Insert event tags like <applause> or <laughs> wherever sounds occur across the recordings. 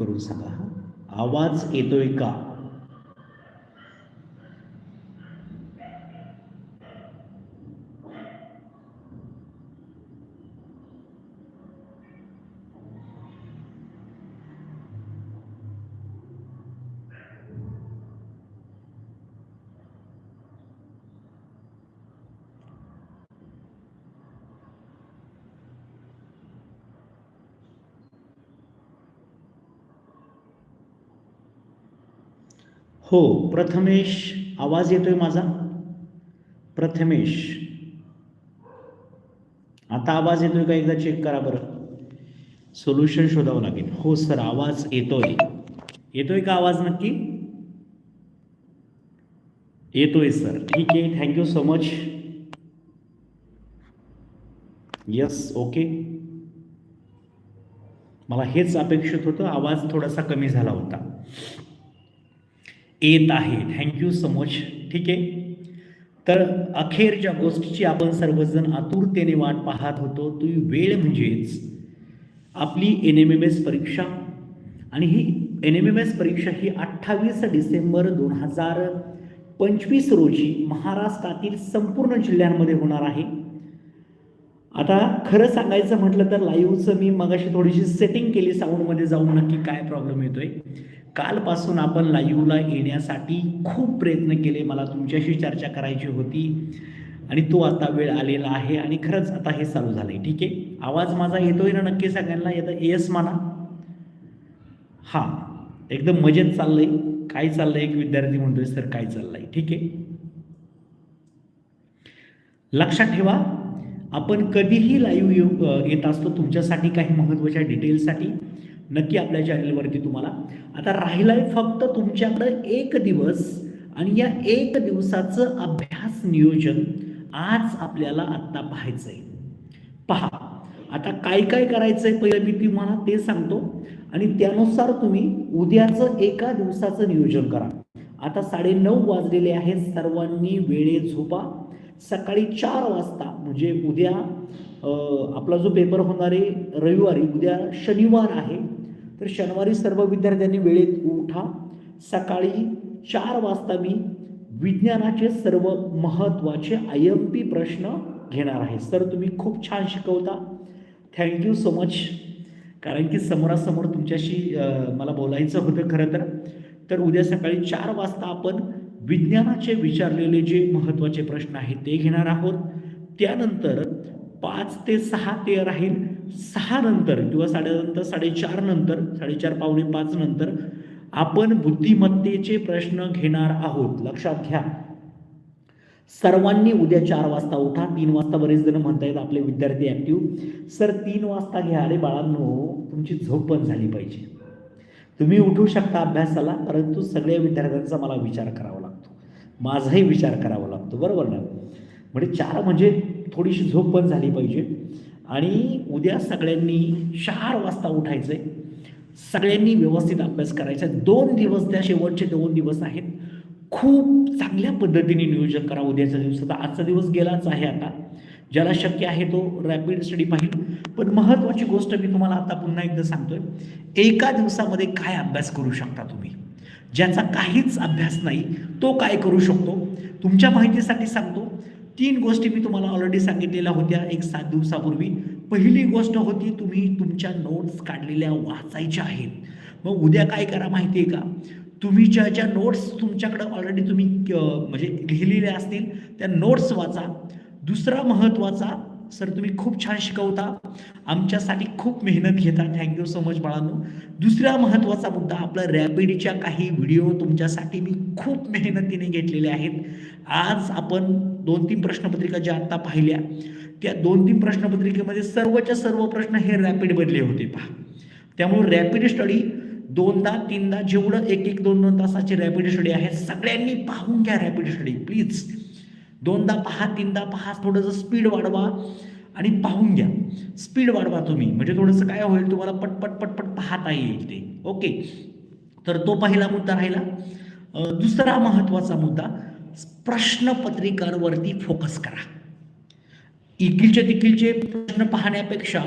करून सांगा हा? आवाज येतोय का? हो प्रथमेश आवाज येतोय माझा? प्रथमेश. आता आवाज येतोय का? एकदा चेक करा बरं. सोल्युशन शोधावं लागेल. हो सर आवाज येतोय. येतोय का आवाज नक्की? येतोय सर ठीक आहे. Thank you so much yes okay मला हेच अपेक्षित होतं. आवाज थोडासा कमी झाला होता. येत आहे. थँक्यू सो मच ठीक आहे? तर अखेरच्या गोष्टीची आपण सर्वजण आतुरतेने वाट पाहत होतो. ती वेळ म्हणजेच आपली एन एम एम एस परीक्षा. आणि ही एन एम एम एस परीक्षा ही अठ्ठावीस डिसेंबर दोन हजार पंचवीस रोजी महाराष्ट्रातील संपूर्ण जिल्ह्यांमध्ये होणार आहे. आता खरं सांगायचं म्हटलं तर लाईव्हचं मी मगाशी थोडीशी सेटिंग केली साऊंडमध्ये जाऊन नक्की काय प्रॉब्लेम येतोय. कालपासून आपण लाईव्हला येण्यासाठी खूप प्रयत्न केले. मला तुमच्याशी चर्चा करायची होती आणि तो आता वेळ आलेला आहे आणि खरंच आता हे चालू झालं आहे ठीक आहे? आवाज माझा येतोय ना नक्की सगळ्यांना? येतं? येस म्हणा हां. एकदम मजेत चाललंय. काय चाललंय? एक विद्यार्थी म्हणतोय सर काय चाललंय? ठीक आहे? लक्षात ठेवा आपण कधीही लाईव्ह येऊ येत असतो तुमच्यासाठी काही महत्त्वाच्या डिटेल्ससाठी नक्की आपल्या चॅनलवरती तुम्हाला. आता राहिलाय फक्त तुमच्याकडं एक दिवस आणि या एक दिवसाचं अभ्यास नियोजन आज आपल्याला आत्ता पाहायचं आहे पहा आता काय काय करायचं आहे पहिलं मी तुम्हाला ते सांगतो आणि त्यानुसार तुम्ही उद्याचं एका दिवसाचं नियोजन करा. आता साडेनऊ वाजलेले आहेत सर्वांनी वेळे झोपा. सकाळी चार वाजता म्हणजे उद्या आपला जो पेपर होणार आहे रविवारी उद्या शनिवार आहे. तर शनिवारी सर्व विद्यार्थ्यांनी वेळेत उठा. सकाळी चार वाजता मी विज्ञानाचे सर्व महत्त्वाचे आय एम पी प्रश्न घेणार आहे. सर तुम्ही खूप छान शिकवता. थँक्यू सो मच कारण की समोरासमोर तुमच्याशी मला बोलायचं होतं खरं तर. तर उद्या सकाळी चार वाजता आपण विज्ञानाचे विचारलेले जे महत्त्वाचे प्रश्न आहेत ते घेणार आहोत. त्यानंतर पाच ते सहा ते राहील. सहा नंतर किंवा साडेनंतर साडेचार नंतर साडेचार पावणे पाच नंतर आपण बुद्धिमत्तेचे प्रश्न घेणार आहोत. लक्षात घ्या. सर्वांनी उद्या चार वाजता उठा. तीन वाजता बरेच जण म्हणतायत आपले विद्यार्थी ॲक्टिव्ह सर तीन वाजता घ्या. अरे बाळांनो तुमची झोप पण झाली पाहिजे. तुम्ही उठू शकता अभ्यासाला परंतु सगळ्या विद्यार्थ्यांचा मला विचार करावा लागतो. माझाही विचार करावा लागतो. बरोबर ना? म्हणजे चार म्हणजे थोडीशी झोप पण झाली पाहिजे. आणि उद्या सगळ्यांनी चार वाजता उठायचं आहे सगळ्यांनी व्यवस्थित अभ्यास करायचा. आहे. दोन दिवस त्या शेवटचे दोन दिवस आहेत. खूप चांगल्या पद्धतीने नियोजन करा उद्याचा दिवस आता आजचा दिवस गेलाच आहे आता. ज्याला शक्य आहे तो रॅपिड स्टडी पाहिजे. पण महत्त्वाची गोष्ट मी तुम्हाला आता पुन्हा एकदा सांगतोय. एका दिवसामध्ये काय अभ्यास करू शकता तुम्ही? ज्याचा काहीच अभ्यास नाही तो काय करू शकतो? तुमच्या माहितीसाठी सांगतो. तीन गोष्टी मी तुम्हाला ऑलरेडी सांगितलेल्या होत्या. एक सात दिवसापूर्वी. पहिली गोष्ट होती तुम्ही तुमच्या नोट्स काढलेल्या वाचायच्या आहेत. मग उद्या काय करा माहिती आहे का? तुम्ही ज्या ज्या नोट्स तुमच्याकडं ऑलरेडी तुम्ही म्हणजे लिहिलेल्या असतील त्या नोट्स वाचा. दुसरा महत्त्वाचा सर तुम्ही खूप छान शिकवता. आमच्यासाठी खूप मेहनत घेता. थँक्यू सो मच बाळांनो. दुसरा महत्त्वाचा मुद्दा आपला रॅपिडच्या काही व्हिडिओ तुमच्यासाठी मी खूप मेहनतीने घेतलेले आहेत. आज आपण दोन तीन प्रश्नपत्रिका ज्या आत्ता पाहिल्या त्या दोन तीन प्रश्नपत्रिकेमध्ये सर्वच्या सर्व प्रश्न हे रॅपिडमधले होते पहा. त्यामुळे रॅपिड स्टडी दोनदा तीनदा जेवढं एक एक दोन दोन तासाची रॅपिड स्टडी आहे सगळ्यांनी पाहून घ्या रॅपिड स्टडी प्लीज दोनदा पहा तीनदा पहा थोडंसं स्पीड वाढवा आणि पाहून घ्या. स्पीड वाढवा तुम्ही म्हणजे थोडंसं काय होईल तुम्हाला पटपट पटपट पाहता येईल ते. ओके तर तो पहिला मुद्दा राहिला. दुसरा महत्त्वाचा मुद्दा प्रश्नपत्रिकांवरती फोकस करा. इकडचे तिकडचे प्रश्न पाहण्यापेक्षा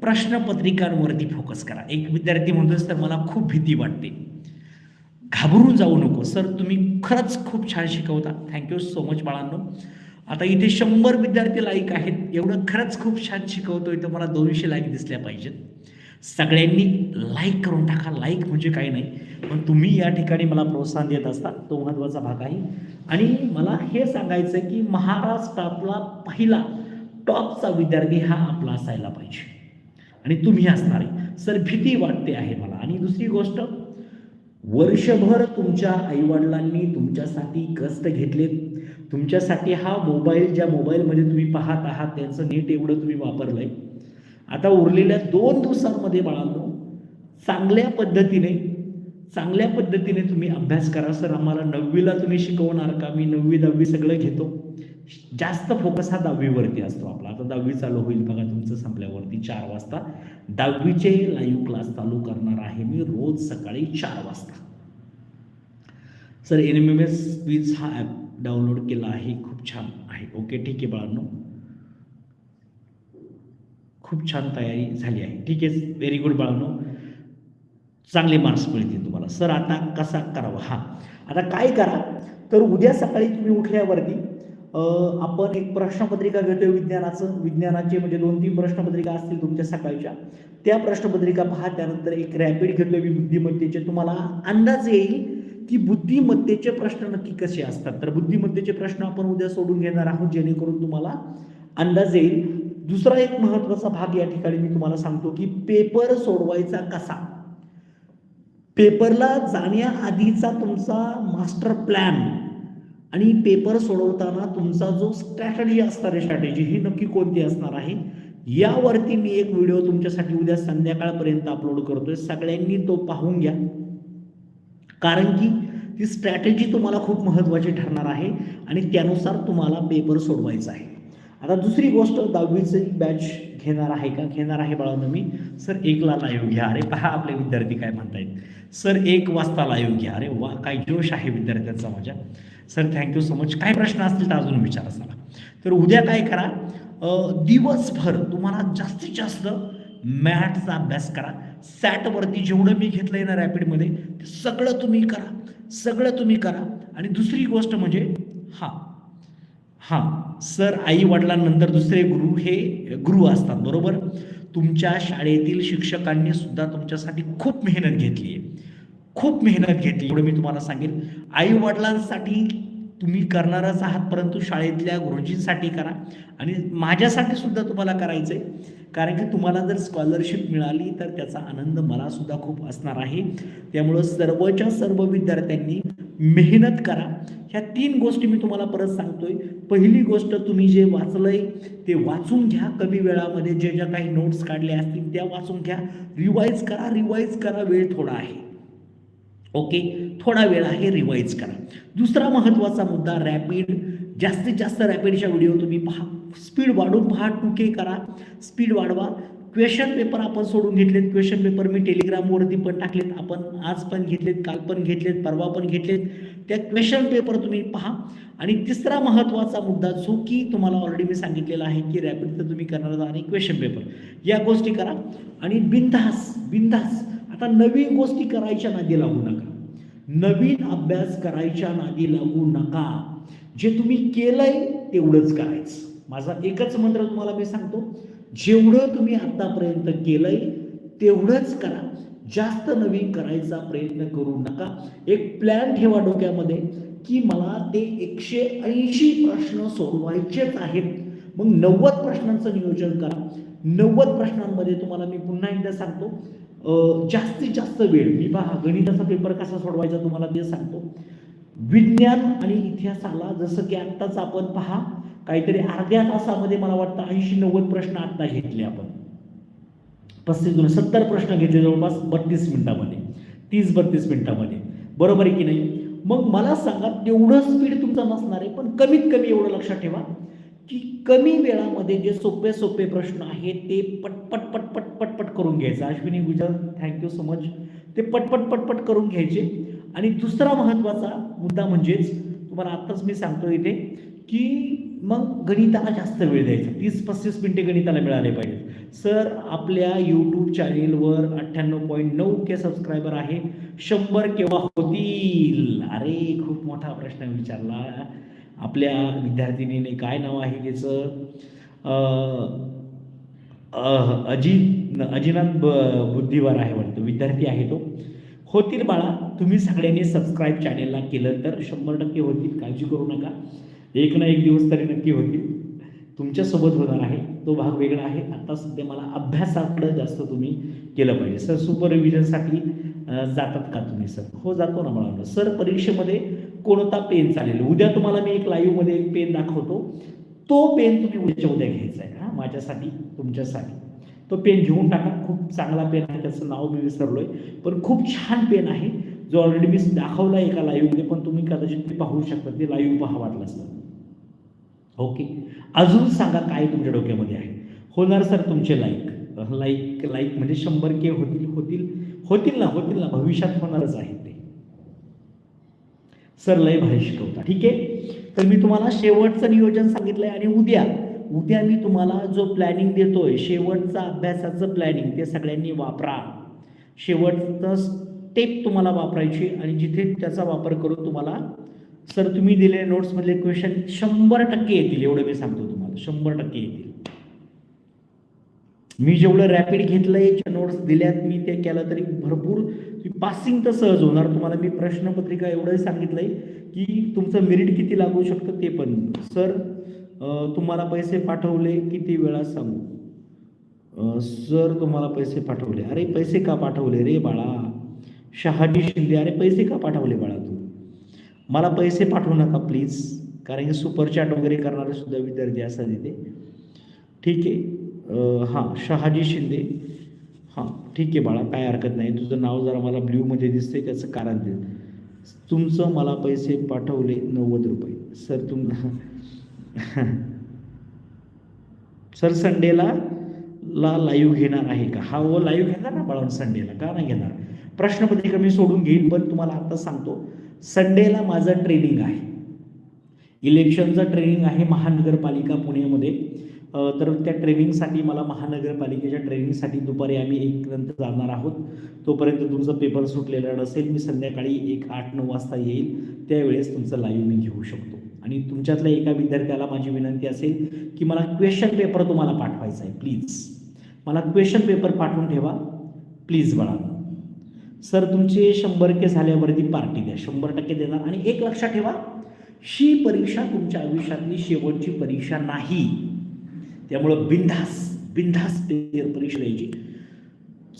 प्रश्नपत्रिकांवरती फोकस करा. एक विद्यार्थी म्हणतोच तर मला खूप भीती वाटते. घाबरून जाऊ नको. सर तुम्ही खरंच खूप छान शिकवता. थँक्यू सो मच बाळांनो. आता इथे शंभर विद्यार्थी लाईक आहेत. एवढं खरंच खूप छान शिकवतोय तर मला दोनशे लाईक दिसल्या पाहिजेत. सगळ्यांनी लाईक करून टाका. लाईक म्हणजे काही नाही पण तुम्ही या ठिकाणी मला प्रोत्साहन देत असता तो महत्त्वाचा भाग आहे. आणि मला हे सांगायचं आहे की महाराष्ट्रातला पहिला टॉपचा विद्यार्थी हा आपला असायला पाहिजे. आणि तुम्ही असणार आहे. सर भीती वाटते आहे मला. आणि दुसरी गोष्ट वर्षभर तुमच्या आईवडिलांनी तुमच्यासाठी कष्ट घेतलेत. तुमच्यासाठी हा मोबाईल ज्या मोबाईलमध्ये तुम्ही पाहत आहात त्यांचं नेट एवढं तुम्ही वापरलं आहे आता उरलेल्या दोन दिवसांमध्ये बाळांनो चांगल्या पद्धतीने चांगल्या पद्धतीने तुम्ही अभ्यास करा. सर आम्हाला नववीला तुम्ही शिकवणार का? मी नववी दहावी सगळं घेतो. जास्त फोकस हा दहावीवरती असतो आपला. आता दहावी चालू होईल बघा तुमचं संपल्यावरती चार वाजता. दहावीचे लाईव्ह क्लास चालू करणार आहे मी रोज सकाळी चार वाजता. Sir N M M S वीज हा ॲप डाउनलोड केला आहे. खूप छान आहे. ओके ठीक आहे बाळांनो. खूप छान तयारी झाली आहे. ठीक आहे व्हेरी गुड बाळांनो. चांगले मार्क्स मिळतील तुम्हाला. सर आता कसा करावा? हा. आता काय करा? तर उद्या सकाळी तुम्ही उठल्यावरती आपण एक प्रश्नपत्रिका घेतोय विज्ञानाचं. विज्ञानाचे म्हणजे दोन तीन प्रश्नपत्रिका असतील तुमच्या सकाळच्या. त्या प्रश्नपत्रिका पहा. त्यानंतर एक रॅपिड घेतोय मी बुद्धिमत्तेचे. तुम्हाला अंदाज येईल की बुद्धिमत्तेचे प्रश्न नक्की कसे असतात. तर बुद्धिमत्तेचे प्रश्न आपण उद्या सोडून घेणार आहोत. जेणेकरून तुम्हाला अंदाज येईल. दुसरा एक महत्त्वाचा भाग या ठिकाणी मी तुम्हाला सांगतो की पेपर सोडवायचा कसा? पेपरला जाण्याआधीचा तुमचा मास्टर प्लॅन आणि पेपर सोडवताना तुमचा जो स्ट्रॅटजी असणार आहे स्ट्रॅटेजी ही नक्की कोणती असणार आहे यावरती मी एक व्हिडिओ तुमच्यासाठी उद्या संध्याकाळपर्यंत अपलोड करतोय. सगळ्यांनी तो पाहून घ्या. कारण की ती स्ट्रॅटेजी तुम्हाला खूप महत्त्वाची ठरणार आहे आणि त्यानुसार तुम्हाला पेपर सोडवायचा आहे. आता दुसरी गोष्ट दहावीची बॅच घेणार आहे का? घेणार आहे बाळांना मी. सर एकला लाईव्ह घ्या. अरे पहा आपले विद्यार्थी काय म्हणतायत. सर एक वाजता लाईव्ह घ्या. अरे वा काय जोश आहे विद्यार्थ्यांचा माझ्या. सर थँक्यू सो मच काय प्रश्न असतील तर अजून विचारा सरा. तर उद्या काय करा? दिवसभर तुम्हाला जास्तीत जास्त मॅथचा अभ्यास करा. सॅटवरती जेवढं मी घेतलंय ना रॅपिडमध्ये ते सगळं तुम्ही करा. सगळं तुम्ही करा. आणि दुसरी गोष्ट म्हणजे हां हां सर आई वडिलांनंतर दुसरे गुरु हे गुरु असतात बरोबर? तुमच्या शाळेतील शिक्षकांनी सुद्धा तुमच्यासाठी खूप मेहनत घेतली आहे. खूप मेहनत घेतली एवढं मी तुम्हाला सांगेन आई वडिलांसाठी तुम्ही करणारच आहात परंतु शाळेतल्या गुरुजींसाठी करा. आणि माझ्यासाठी सुद्धा तुम्हाला करायचं आहे कारण की तुम्हाला जर स्कॉलरशिप मिळाली तर त्याचा आनंद मला सुद्धा खूप असणार आहे. त्यामुळं सर्वच्या सर्व विद्यार्थ्यांनी मेहनत करा. ह्या तीन गोष्टी मी तुम्हाला परत सांगतोय. पहिली गोष्ट तुम्ही जे वाचलंय ते वाचून घ्या कमी वेळामध्ये. जे ज्या काही नोट्स काढल्या असतील त्या वाचून घ्या. रिवाईज करा रिवाईज करा वेळ थोडा आहे. ओके थोडा वेळ आहे रिवाईज करा. दुसरा महत्त्वाचा मुद्दा रॅपिड जास्तीत जास्त रॅपिडच्या व्हिडिओ तुम्ही पहा. स्पीड वाढून पहा टू के करा. स्पीड वाढवा. क्वेश्चन पेपर आपण सोडून घेतलेत. क्वेश्चन पेपर मी टेलिग्रामवरती पण टाकलेत. आपण आज पण घेतलेत काल पण घेतलेत परवा पण घेतलेत. त्या क्वेश्चन पेपर तुम्ही पहा. आणि तिसरा महत्त्वाचा मुद्दा जो की तुम्हाला ऑलरेडी मी सांगितलेला आहे की रॅपिड तर तुम्ही करणार आहात आणि क्वेश्चन पेपर या गोष्टी करा. आणि बिनधास बिनधास आता नवीन गोष्टी करायच्या नादी लागू नका. नवीन अभ्यास करायच्या नादी लागू नका. जे तुम्ही केलंय तेवढंच करायचं. माझा एकच मंत्र तुम्हाला मी सांगतो. जेवढं तुम्ही आतापर्यंत केलंय तेवढंच करा. जास्त नवीन करायचा प्रयत्न करू नका. एक प्लॅन ठेवा डोक्यामध्ये की मला ते एकशे ऐंशी प्रश्न सोडवायचेच आहेत. मग नव्वद प्रश्नांचं नियोजन करा. नव्वद प्रश्नांमध्ये तुम्हाला मी पुन्हा एकदा सांगतो जास्तीत जास्त वेळ मी पहा गणिताचा पेपर कसा सोडवायचा तुम्हाला ते सांगतो. विज्ञान आणि इतिहासाला जसं की आत्ताच आपण पहा काहीतरी अर्ध्या तासामध्ये मला वाटतं ऐंशी नव्वद प्रश्न आत्ता घेतले आपण. पस्तीस दोन सत्तर प्रश्न घेतले जवळपास बत्तीस मिनिटामध्ये. तीस बत्तीस मिनिटामध्ये. बरोबर आहे की नाही? मग मला सांगा तेवढं स्पीड तुमचा नसणार आहे पण कमीत कमी एवढं लक्षात ठेवा की कमी वेळामध्ये जे सोपे सोपे प्रश्न आहेत ते पटपट पटपट पटपट करून घ्यायचं. Ashwini Gujar thank you so much ते पटपट पटपट करून घ्यायचे. आणि दुसरा महत्त्वाचा मुद्दा म्हणजेच तुम्हाला आत्ताच मी सांगतो इथे की मग गणिताला जास्त वेळ द्यायचा. तीस पस्तीस मिनिटे गणिताला मिळाले पाहिजेत. सर आपल्या यूट्यूब चॅनेलवर अठ्ठ्याण्णव पॉईंट नऊ के सबस्क्रायबर आहे. शंभर केव्हा होतील? अरे खूप मोठा प्रश्न विचारला. आपल्या विद्यार्थिनीने काय नाव आहे त्याचं? अजित अजिनाथ ब- बुद्धिवार आहे वाटतं. विद्यार्थी आहे तो. होतील बाळा तुम्ही सगळ्यांनी सबस्क्राईब चॅनेलला केलं तर शंभर टक्के होतील. काळजी करू नका. एक ना एक दिवस तरी नक्की होतील. तुमच्यासोबत होणार आहे. तो भाग वेगळा आहे. आता सध्या मला अभ्यासाकडं जास्त तुम्ही केलं पाहिजे. सर सुपरविजनसाठी जातात का तुम्ही सर? हो जातो ना मला. सर परीक्षेमध्ये कोणता पेन चालेल? उद्या तुम्हाला मी एक लाईव्हमध्ये एक पेन दाखवतो. तो पेन तुम्ही उद्याच्या उद्या घ्यायचा आहे. हा माझ्यासाठी तुमच्यासाठी. तो पेन घेऊन टाका. खूप चांगला पेन आहे. त्याचं नाव मी विसरलो आहे पण खूप छान पेन आहे. जो ऑलरेडी मी दाखवला एका लाईव्हमध्ये पण तुम्ही कदाचित ते पाहू शकता. ते लाईव्ह पहा वाटलं असतं ओके. अजून सांगा काय तुमच्या डोक्यामध्ये आहे? होणार सर तुमचे लाईक लाईक लाईक म्हणजे शंभर के होतील होतील होतील ना होतील ना. भविष्यात होणारच आहे ते. सर लय भारी शिकवता. ठीक आहे? तर मी तुम्हाला शेवटचं नियोजन सांगितलंय आणि उद्या उद्या मी तुम्हाला जो प्लॅनिंग देतोय शेवटचा अभ्यासाचं प्लॅनिंग ते सगळ्यांनी वापरा. शेवटचं स्टेप तुम्हाला वापरायची आणि जिथे त्याचा वापर करून तुम्हाला सर तुम्ही दिलेल्या नोट्समधले क्वेश्चन शंभर टक्के येतील एवढं मी सांगतो तुम्हाला. शंभर टक्के येतील. मी जेवढं रॅपिड घेतलंय नोट्स दिल्यात मी ते केलं तरी भरपूर. पासिंग तर सहज होणार. तुम्हाला मी प्रश्नपत्रिका एवढंही सांगितलंय की तुमचं मेरिट किती लागू शकतं ते पण. सर तुम्हाला पैसे पाठवले किती वेळा सांगू? सर तुम्हाला पैसे पाठवले. अरे पैसे का पाठवले रे बाळा? शहाजी शिंदे अरे पैसे का पाठवले बाळा? मला पैसे पाठवू नका प्लीज कारण की सुपर चॅट वगैरे करणारे सुद्धा विद्यार्थी असतात इथे. ठीक आहे. हां शहाजी शिंदे. हां ठीक आहे बाळा काय हरकत नाही. तुझं नाव जरा मला ब्ल्यूमध्ये दिसतंय त्याचं कारण दे. तुमचं मला पैसे पाठवले नव्वद रुपये. सर तुम <laughs> सर संडेला ला लाईव्ह घेणार आहे का? हा हो लाईव्ह घेणार ना बाळा संडेला. का नाही घेणार? प्रश्नपत्रिका मी सोडून घेईन पण तुम्हाला आता सांगतो. संडेला माझं ट्रेनिंग आहे. इलेक्शनचं ट्रेनिंग आहे महानगरपालिका पुण्यामध्ये. तर त्या ट्रेनिंगसाठी मला महानगरपालिकेच्या ट्रेनिंगसाठी दुपारी आम्ही एक नंतर जाणार आहोत. तोपर्यंत तुमचं पेपर सुटलेला नसेल मी संध्याकाळी एक आठ नऊ वाजता येईल. त्यावेळेस तुमचं लाईव्ह मी घेऊ शकतो. आणि तुमच्यातल्या एका विद्यार्थ्याला माझी विनंती असेल की मला क्वेश्चन पेपर तुम्हाला पाठवायचा आहे प्लीज मला क्वेश्चन पेपर पाठवून ठेवा. प्लीज बाळांनो सर तुमचे शंभर के झाल्यावरती पार्टी द्या. शंभर टक्के देणार. आणि एक लक्षात ठेवा ही परीक्षा तुमच्या आयुष्यातली शेवटची परीक्षा नाही. त्यामुळं बिनधास बिनधास परीक्षा द्यायची.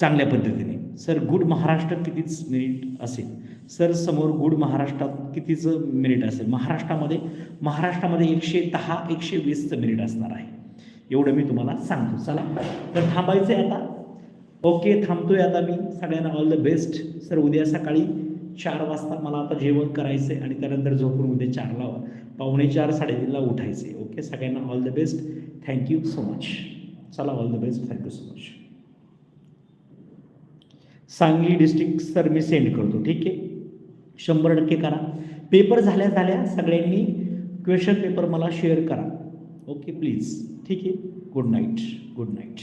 चांगल्या पद्धतीने. सर गुड महाराष्ट्र कितीच मिनिट असेल? सर समोर गुड महाराष्ट्रात कितीचं मिनिट असेल? महाराष्ट्रामध्ये महाराष्ट्रामध्ये एकशे दहा एकशे वीसचं मिनिट असणार आहे. एवढं मी तुम्हाला सांगतो. चला तर थांबायचं आहे आता. ओके थांबतोय आता मी. सगळ्यांना ऑल द बेस्ट सर उद्या सकाळी चार वाजता मला आता जेवण करायचं आहे आणि त्यानंतर झोपून उद्या चारला पावणे चार साडेतीनला उठायचे ओके सगळ्यांना all the best thank you so much चला all the best thank you so much Sangli district sir me send करतो. ठीक आहे? शंभर टक्के करा. पेपर झाल्या झाल्या. सगळ्यांनी क्वेश्चन पेपर मला शेअर करा. ओके प्लीज ठीक आहे? Good night good night